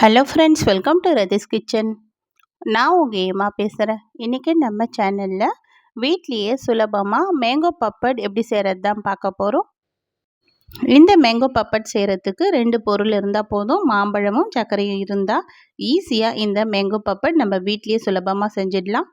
Hello friends welcome to Rathi's kitchen நான் உங்கள் ஏமா பேசுகிறேன் இன்றைக்கி நம்ம சேனலில் வீட்லேயே சுலபமாக மேங்கோ பப்பட் எப்படி செய்கிறது தான் பார்க்க போகிறோம் இந்த மேங்கோ பப்பட் செய்கிறதுக்கு ரெண்டு பொருள் இருந்தால் போதும். மாம்பழமும் சர்க்கரையும் இருந்தால் ஈஸியாக இந்த மேங்கோ பப்பட் நம்ம வீட்லேயே சுலபமாக செஞ்சிடலாம்.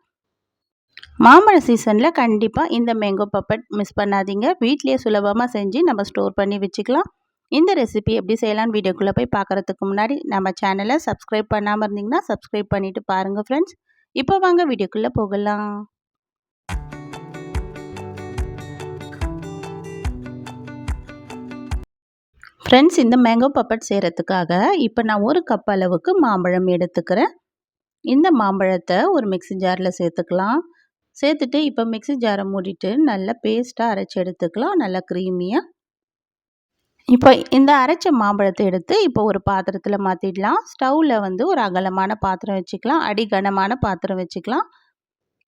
மாம்பழ சீசனில் கண்டிப்பாக இந்த மேங்கோ பப்பட் மிஸ் பண்ணாதீங்க. வீட்லேயே சுலபமாக செஞ்சு நம்ம ஸ்டோர் பண்ணி வச்சுக்கலாம். இந்த ரெசிபி எப்படி செய்யலான்னு வீடியோக்குள்ளே போய் பார்க்குறதுக்கு முன்னாடி நம்ம சேனலை சப்ஸ்கிரைப் பண்ணாமல் இருந்தீங்கன்னா சப்ஸ்கிரைப் பண்ணிவிட்டு பாருங்கள் ஃப்ரெண்ட்ஸ் இப்போ வாங்க வீடியோக்குள்ளே போகலாம். ஃப்ரெண்ட்ஸ் இந்த மேங்கோ பப்பட் செய்கிறதுக்காக இப்போ நான் ஒரு கப் அளவுக்கு மாம்பழம் எடுத்துக்கிறேன். இந்த மாம்பழத்தை ஒரு மிக்சி ஜாரில் சேர்த்துக்கலாம். சேர்த்துட்டு இப்போ மிக்சி ஜாரை மூடிட்டு நல்லா பேஸ்ட்டாக அரைச்சி எடுத்துக்கலாம். நல்லா க்ரீமியாக இப்போ இந்த அரைச்ச மாம்பழத்தை எடுத்து இப்போ ஒரு பாத்திரத்தில் மாற்றிடலாம் ஸ்டவ்வில் வந்து ஒரு அகலமான பாத்திரம் வச்சுக்கலாம். அடி கனமான பாத்திரம் வச்சுக்கலாம்.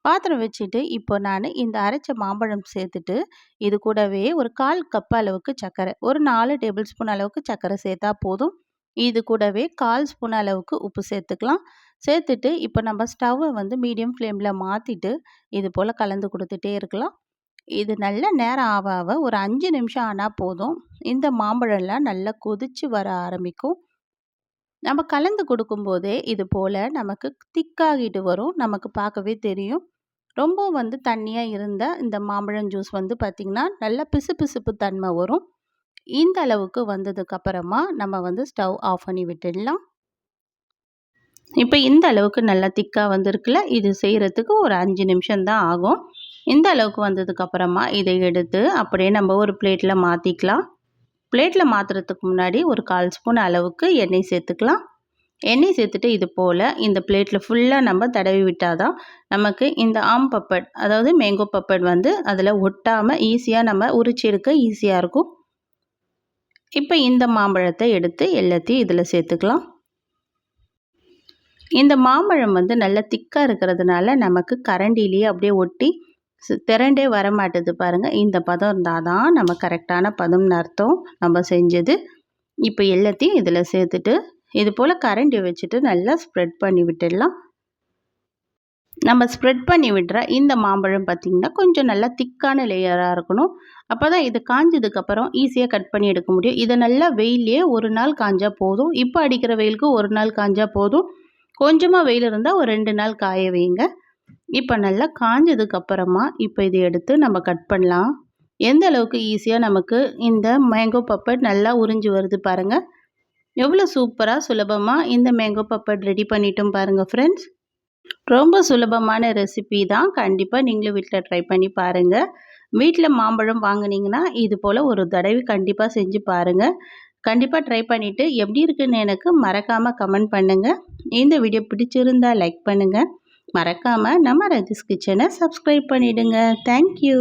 பாத்திரம் வச்சுட்டு இப்போ நான் இந்த அரைச்ச மாம்பழம் சேர்த்துட்டு இது கூடவே ஒரு கால் கப் அளவுக்கு சர்க்கரை ஒரு நாலு டேபிள் ஸ்பூன் அளவுக்கு சர்க்கரை சேர்த்தா போதும். இது கூடவே கால் ஸ்பூன் அளவுக்கு உப்பு சேர்த்துக்கலாம். சேர்த்துட்டு இப்போ நம்ம ஸ்டவ்வை வந்து மீடியம் ஃப்ளேமில் மாற்றிட்டு இது போல் கலந்து கொடுத்துட்டே இருக்கலாம். இது நல்ல நேரம் ஆக ஆக ஒரு அஞ்சு நிமிஷம் ஆனால் போதும். இந்த மாம்பழம்லாம் நல்லா கொதித்து வர ஆரம்பிக்கும். நம்ம கலந்து கொடுக்கும்போதே இது போல் நமக்கு திக்காகிட்டு வரும். நமக்கு பார்க்கவே தெரியும். ரொம்ப வந்து தண்ணியாக இருந்த இந்த மாம்பழம் ஜூஸ் வந்து பார்த்திங்கன்னா நல்லா பிசு பிசுப்பு தன்மை வரும். இந்த அளவுக்கு வந்ததுக்கப்புறமா நம்ம வந்து ஸ்டவ் ஆஃப் பண்ணி விட்டுடலாம். இப்போ இந்த அளவுக்கு நல்லா திக்காக வந்திருக்குல்ல இது செய்கிறதுக்கு ஒரு அஞ்சு நிமிஷம்தான் ஆகும். இந்த அளவுக்கு வந்ததுக்கப்புறமா இதை எடுத்து அப்படியே நம்ம ஒரு பிளேட்டில் மாற்றிக்கலாம் பிளேட்டில் மாற்றுறதுக்கு முன்னாடி ஒரு கால் ஸ்பூன் அளவுக்கு எண்ணெய் சேர்த்துக்கலாம். எண்ணெய் சேர்த்துட்டு இது போல் இந்த பிளேட்டில் ஃபுல்லாக நம்ம தடவி விட்டால் தான் நமக்கு இந்த ஆம் பப்பட் அதாவது மேங்கோ பப்பட் வந்து அதில் ஒட்டாமல் ஈஸியாக நம்ம உரிச்சி எடுக்க ஈஸியாக இருக்கும். இப்போ இந்த மாம்பழத்தை எடுத்து எல்லாத்தையும் இதில் சேர்த்துக்கலாம். இந்த மாம்பழம் வந்து நல்லா திக்காக இருக்கிறதுனால நமக்கு கரண்டிலேயே அப்படியே ஒட்டி திரண்டே வரமாட்டது பாருங்கள் இந்த பதம் இருந்தால் தான் நம்ம கரெக்டான பதம்னு அர்த்தம். நம்ம செஞ்சது இப்போ எல்லாத்தையும் இதில் சேர்த்துட்டு இது போல் கரண்டி வச்சுட்டு நல்லா ஸ்ப்ரெட் பண்ணி விட்டுடலாம். நம்ம ஸ்ப்ரெட் பண்ணி விடுற இந்த மாம்பழம் பார்த்திங்கன்னா கொஞ்சம் நல்லா திக்கான லேயராக இருக்கணும். அப்போ தான் இது காஞ்சதுக்கப்புறம் ஈஸியாக கட் பண்ணி எடுக்க முடியும். இதை நல்லா வெயிலே ஒரு நாள் காஞ்சால் போதும். இப்போ அடிக்கிற வெயிலுக்கு ஒரு நாள் காஞ்சால் போதும். கொஞ்சமாக வெயில் இருந்தால் ஒரு ரெண்டு நாள் காய வைங்க. இப்போ நல்லா காஞ்சதுக்கப்புறமா இப்போ இதை எடுத்து நம்ம கட் பண்ணலாம். எந்த அளவுக்கு ஈஸியாக நமக்கு இந்த மேங்கோ பப்பட் நல்லா உறிஞ்சி வருது பாருங்கள் எவ்வளோ சூப்பராக சுலபமாக இந்த மேங்கோ பப்பட் ரெடி பண்ணிட்டோம் பாருங்கள் ஃப்ரெண்ட்ஸ் ரொம்ப சுலபமான ரெசிபி தான். கண்டிப்பாக நீங்களும் வீட்டில் ட்ரை பண்ணி பாருங்கள் வீட்டில் மாம்பழம் வாங்கினீங்கன்னா இது போல் ஒரு தடவை கண்டிப்பாக செஞ்சு பாருங்கள் கண்டிப்பாக ட்ரை பண்ணிவிட்டு எப்படி இருக்குன்னு எனக்கு மறக்காமல் கமெண்ட் பண்ணுங்கள் இந்த வீடியோ பிடிச்சிருந்தால் லைக் பண்ணுங்கள் மறக்காமல் நம்ம ரஜிஸ் கிச்சனை சப்ஸ்கிரைப் பண்ணிவிடுங்க தேங்க்யூ